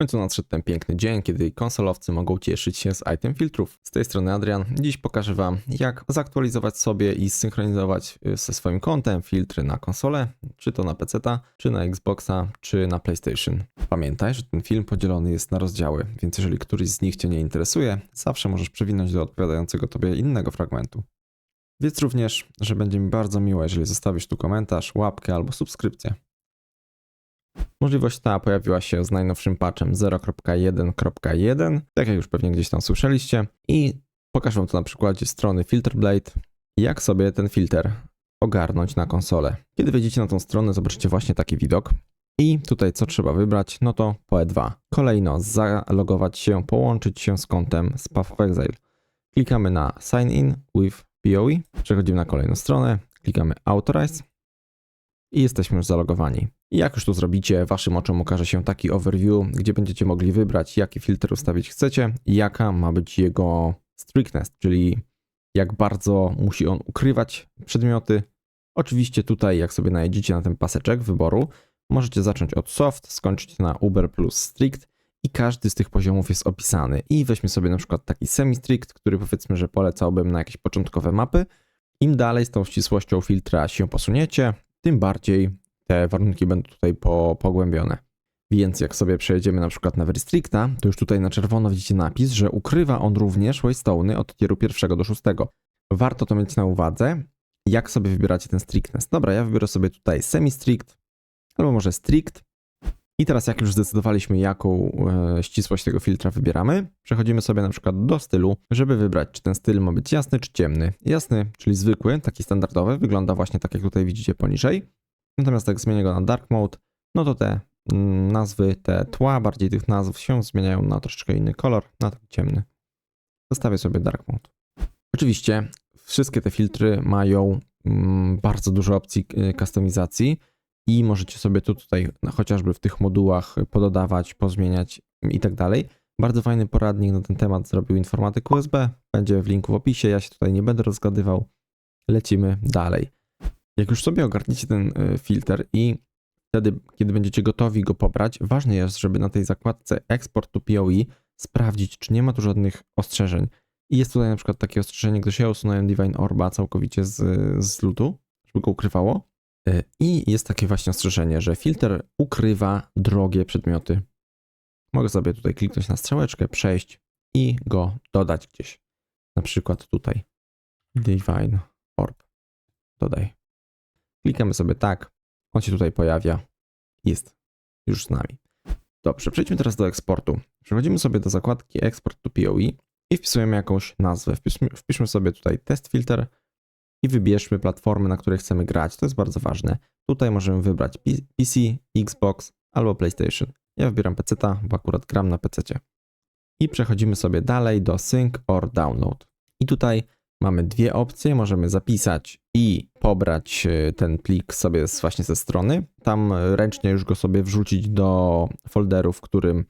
końcu nadszedł ten piękny dzień, kiedy konsolowcy mogą cieszyć się z item filtrów. Z tej strony Adrian. Dziś pokażę Wam, jak zaktualizować sobie i zsynchronizować y, ze swoim kontem filtry na konsolę, czy to na PC, czy na Xboxa, czy na PlayStation. Pamiętaj, że ten film podzielony jest na rozdziały, więc jeżeli któryś z nich Cię nie interesuje, zawsze możesz przewinąć do odpowiadającego Tobie innego fragmentu. Wiedz również, że będzie mi bardzo miło, jeżeli zostawisz tu komentarz, łapkę albo subskrypcję. Możliwość ta pojawiła się z najnowszym patchem 0.1.1, tak jak już pewnie gdzieś tam słyszeliście. I pokażę wam to na przykładzie strony Filterblade, jak sobie ten filtr ogarnąć na konsolę. Kiedy wejdziecie na tą stronę, zobaczycie właśnie taki widok. I tutaj co trzeba wybrać? No to PoE2. Kolejno zalogować się, połączyć się z kontem z Path of Exile. Klikamy na Sign in with PoE, przechodzimy na kolejną stronę, klikamy Authorize i jesteśmy już zalogowani. Jak już to zrobicie, waszym oczom ukaże się taki overview, gdzie będziecie mogli wybrać, jaki filtr ustawić chcecie i jaka ma być jego strictness, czyli jak bardzo musi on ukrywać przedmioty. Oczywiście tutaj, jak sobie najedziecie na ten paseczek wyboru, możecie zacząć od soft, skończyć na uber plus strict i każdy z tych poziomów jest opisany. I weźmy sobie na przykład taki semi-strict, który powiedzmy, że polecałbym na jakieś początkowe mapy. Im dalej z tą ścisłością filtra się posuniecie, tym bardziej te warunki będą tutaj po, pogłębione. Więc jak sobie przejedziemy na przykład na Very Stricta, to już tutaj na czerwono widzicie napis, że ukrywa on również waystone'y od tieru pierwszego do szóstego. Warto to mieć na uwadze, jak sobie wybieracie ten strictness. Dobra, ja wybiorę sobie tutaj semi-strict, albo może strict. I teraz jak już zdecydowaliśmy, jaką e, ścisłość tego filtra wybieramy, przechodzimy sobie na przykład do stylu, żeby wybrać, czy ten styl ma być jasny, czy ciemny. Jasny, czyli zwykły, taki standardowy, wygląda właśnie tak, jak tutaj widzicie poniżej. Natomiast jak zmienię go na Dark Mode, no to te mm, nazwy, te tła bardziej tych nazw się zmieniają na troszeczkę inny kolor, na taki ciemny. Zostawię sobie Dark Mode. Oczywiście wszystkie te filtry mają mm, bardzo dużo opcji kustomizacji i możecie sobie tu tutaj chociażby w tych modułach pododawać, pozmieniać i tak dalej. Bardzo fajny poradnik na ten temat zrobił informatyk USB. Będzie w linku w opisie. Ja się tutaj nie będę rozgadywał. Lecimy dalej. Jak już sobie ogarniecie ten y, filtr i wtedy, kiedy będziecie gotowi go pobrać, ważne jest, żeby na tej zakładce Export to POE sprawdzić, czy nie ma tu żadnych ostrzeżeń. I jest tutaj na przykład takie ostrzeżenie, gdyż ja usunąłem Divine Orba całkowicie z, z lutu, żeby go ukrywało. I jest takie właśnie ostrzeżenie, że filtr ukrywa drogie przedmioty. Mogę sobie tutaj kliknąć na strzałeczkę, przejść i go dodać gdzieś. Na przykład tutaj. Divine Orb. Dodaj. Klikamy sobie tak, on się tutaj pojawia, jest już z nami. Dobrze, przejdźmy teraz do eksportu. Przechodzimy sobie do zakładki Export to POE i wpisujemy jakąś nazwę. Wpiszmy, wpiszmy sobie tutaj test filter i wybierzmy platformę, na której chcemy grać. To jest bardzo ważne. Tutaj możemy wybrać PC, Xbox albo PlayStation. Ja wybieram PC, bo akurat gram na PC. I przechodzimy sobie dalej do Sync or Download. I tutaj mamy dwie opcje. Możemy zapisać i pobrać e, ten plik sobie właśnie ze strony. Tam ręcznie już go sobie wrzucić do folderu, w którym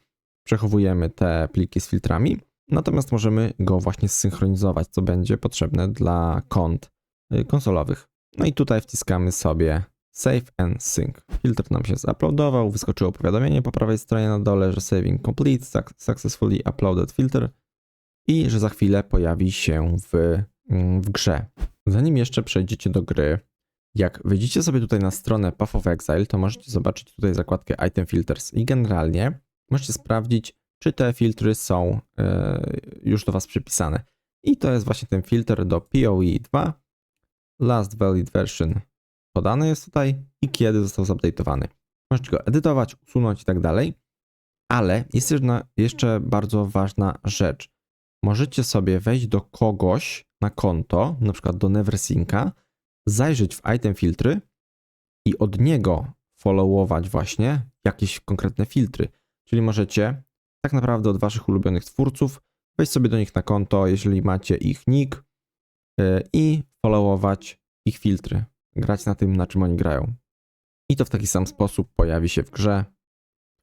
przechowujemy te pliki z filtrami. Natomiast możemy go właśnie zsynchronizować, co będzie potrzebne dla kont e, konsolowych. No i tutaj wciskamy sobie Save and Sync. Filtr nam się zuploadował, wyskoczyło powiadomienie po prawej stronie na dole, że saving complete, successfully uploaded filter i że za chwilę pojawi się w, mm, w grze. Zanim jeszcze przejdziecie do gry, jak wejdziecie sobie tutaj na stronę Path of Exile, to możecie zobaczyć tutaj zakładkę Item Filters i generalnie możecie sprawdzić, czy te filtry są yy, już do Was przypisane. I to jest właśnie ten filtr do PoE 2, Last Valid Version podany jest tutaj i kiedy został zupdate'owany. Możecie go edytować, usunąć i tak dalej, ale jest jeszcze bardzo ważna rzecz. Możecie sobie wejść do kogoś na konto, na przykład do Neversinka, zajrzeć w item filtry i od niego followować właśnie jakieś konkretne filtry. Czyli możecie tak naprawdę od waszych ulubionych twórców wejść sobie do nich na konto, jeżeli macie ich nick yy, i followować ich filtry. Grać na tym, na czym oni grają. I to w taki sam sposób pojawi się w grze.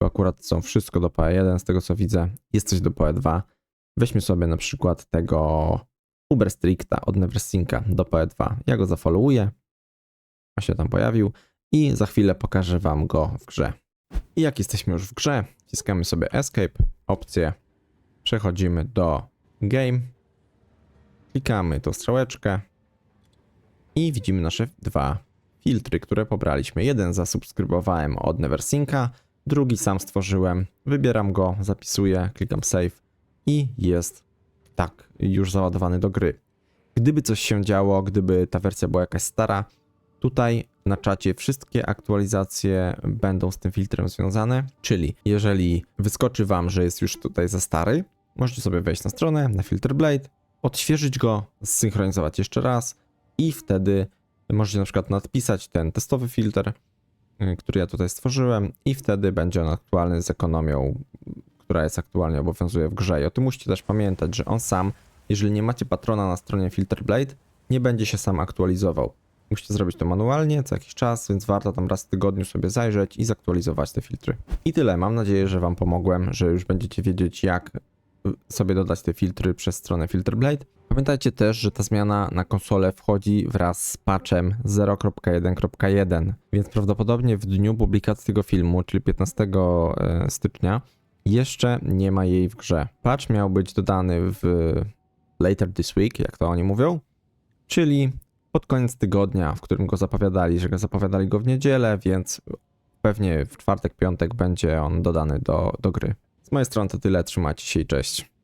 Tu akurat są wszystko do PE1, z tego co widzę. Jest coś do PE2. Weźmy sobie na przykład tego Uber Stricta od Neversinka do PE2. Ja go zafollowuję. A się tam pojawił i za chwilę pokażę wam go w grze. I jak jesteśmy już w grze, wciskamy sobie Escape, opcję, przechodzimy do Game, klikamy tą strzałeczkę i widzimy nasze dwa filtry, które pobraliśmy. Jeden zasubskrybowałem od Neversinka, drugi sam stworzyłem. Wybieram go, zapisuję, klikam Save i jest tak, już załadowany do gry. Gdyby coś się działo, gdyby ta wersja była jakaś stara, tutaj na czacie wszystkie aktualizacje będą z tym filtrem związane, czyli jeżeli wyskoczy wam, że jest już tutaj za stary, możecie sobie wejść na stronę, na Filter Blade, odświeżyć go, zsynchronizować jeszcze raz i wtedy możecie na przykład nadpisać ten testowy filtr, y, który ja tutaj stworzyłem i wtedy będzie on aktualny z ekonomią, która jest aktualnie obowiązuje w grze. I o tym musicie też pamiętać, że on sam, jeżeli nie macie patrona na stronie Filter Blade, nie będzie się sam aktualizował. Musicie zrobić to manualnie co jakiś czas, więc warto tam raz w tygodniu sobie zajrzeć i zaktualizować te filtry. I tyle. Mam nadzieję, że Wam pomogłem, że już będziecie wiedzieć, jak sobie dodać te filtry przez stronę Filterblade. Pamiętajcie też, że ta zmiana na konsolę wchodzi wraz z patchem 0.1.1, więc prawdopodobnie w dniu publikacji tego filmu, czyli 15 e, stycznia, jeszcze nie ma jej w grze. Patch miał być dodany w later this week, jak to oni mówią, czyli pod koniec tygodnia, w którym go zapowiadali, że go zapowiadali go w niedzielę, więc pewnie w czwartek, piątek będzie on dodany do, do gry. Z mojej strony to tyle, trzymajcie się i cześć.